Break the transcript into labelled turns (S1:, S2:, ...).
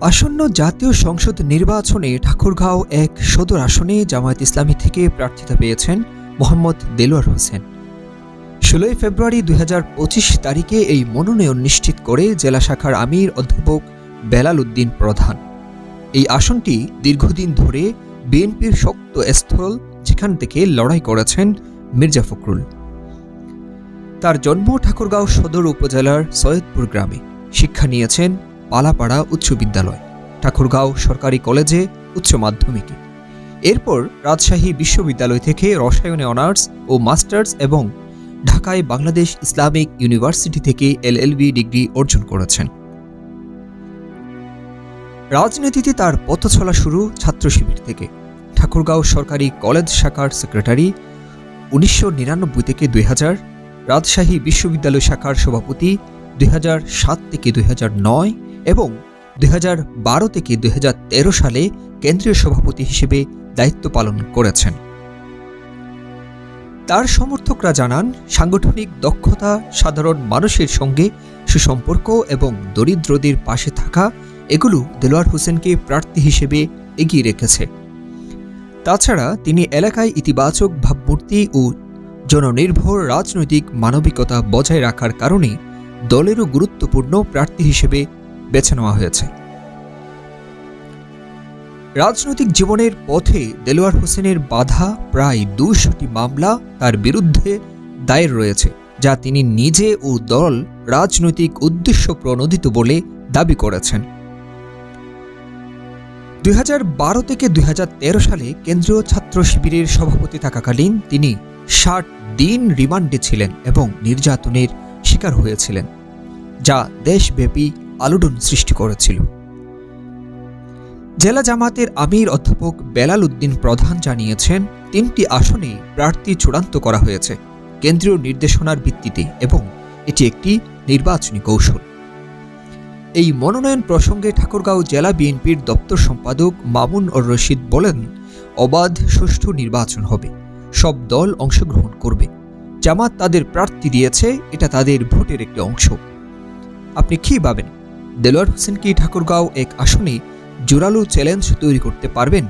S1: আসন্ন জাতীয় সংসদ নির্বাচনে ঠাকুরগাঁও এক সদর আসনে জামায়াত ইসলামী থেকে প্রার্থিতা পেয়েছেন মোহাম্মদ দেলোয়ার হোসেন। ষোলোই ফেব্রুয়ারি দুই হাজার পঁচিশ তারিখে এই মনোনয়ন নিশ্চিত করে জেলা শাখার আমির অধ্যাপক বেলাল উদ্দিন প্রধান। এই আসনটি দীর্ঘদিন ধরে বিএনপির শক্ত স্থল যেখান থেকে লড়াই করেছেন মির্জা ফখরুল। তার জন্ম ঠাকুরগাঁও সদর উপজেলার সৈয়দপুর গ্রামে। শিক্ষা নিয়েছেন পালাপাড়া উচ্চ বিদ্যালয়, ঠাকুরগাঁও সরকারি কলেজে উচ্চ মাধ্যমিকে। এরপর রাজশাহী বিশ্ববিদ্যালয় থেকে রসায়নে অনার্স ও মাস্টার্স এবং ঢাকায় বাংলাদেশ ইসলামিক ইউনিভার্সিটি থেকে এলএলবি ডিগ্রি অর্জন করেছেন। রাজনীতিতে তার পথচলা শুরু ছাত্র শিবির থেকে। ঠাকুরগাঁও সরকারি কলেজ শাখার সেক্রেটারি উনিশশো নিরানব্বই থেকে দুই হাজার, রাজশাহী বিশ্ববিদ্যালয় শাখার সভাপতি দুই থেকে দুই এবং দুই থেকে দুই হাজার তেরো সালে কেন্দ্রীয় সভাপতি হিসেবে দায়িত্ব পালন করেছেন। তার সমর্থকরা জানান, সাংগঠনিক দক্ষতা সাধারণ মানুষের সঙ্গে সুসম্পর্ক এবং দরিদ্রদের পাশে থাকা এগুলো দেলোয়ার হোসেনকে প্রার্থী হিসেবে এগিয়ে রেখেছে। তাছাড়া তিনি এলাকায় ইতিবাচক ভাবমূর্তি ও জননির্ভর রাজনৈতিক মানবিকতা বজায় রাখার কারণে দলেরও গুরুত্বপূর্ণ প্রার্থী হিসেবে বেছে নেওয়া হয়েছে। রাজনৈতিক জীবনের পথে দেলোয়ার হোসেনের বাধা প্রায় দুশোটি মামলা তার বিরুদ্ধে দায়ের রয়েছে, যা তিনি নিজে ও দল রাজনৈতিক উদ্দেশ্য প্রণোদিত বলে দাবি করেছেন। দুই হাজার বারো থেকে দুই হাজার তেরো সালে কেন্দ্রীয় ছাত্র শিবিরের সভাপতি থাকাকালীন তিনি ষাট দিন রিমান্ডে ছিলেন এবং নির্যাতনের শিকার হয়েছিলেন, যা দেশব্যাপী আলোড়ন সৃষ্টি করেছিল। জেলা জামাতের আমির অধ্যাপক বেলাল উদ্দিন প্রধান জানিয়েছেন, তিনটি আসনে প্রার্থী চূড়ান্ত করা হয়েছে, কেন্দ্রীয় নির্দেশনার ভিত্তিতে এবং এটি একটি নির্বাচনী কৌশল। এই মনোনয়ন প্রসঙ্গে ঠাকুরগাঁও জেলা বিএনপির দপ্তর সম্পাদক মামুন ও রশিদ বলেন, অবাধ সুষ্ঠু নির্বাচন হবে, সব দল অংশগ্রহণ করবে, জামাত তাদের প্রার্থী দিয়েছে, এটা তাদের ভোটের একটি অংশ। আপনি কি ভাবেন? দেলোয়ার হোসেন কি ঠাকুরগাঁও এক আসনে জোরালো চ্যালেঞ্জ তৈরি করতে পারবেন।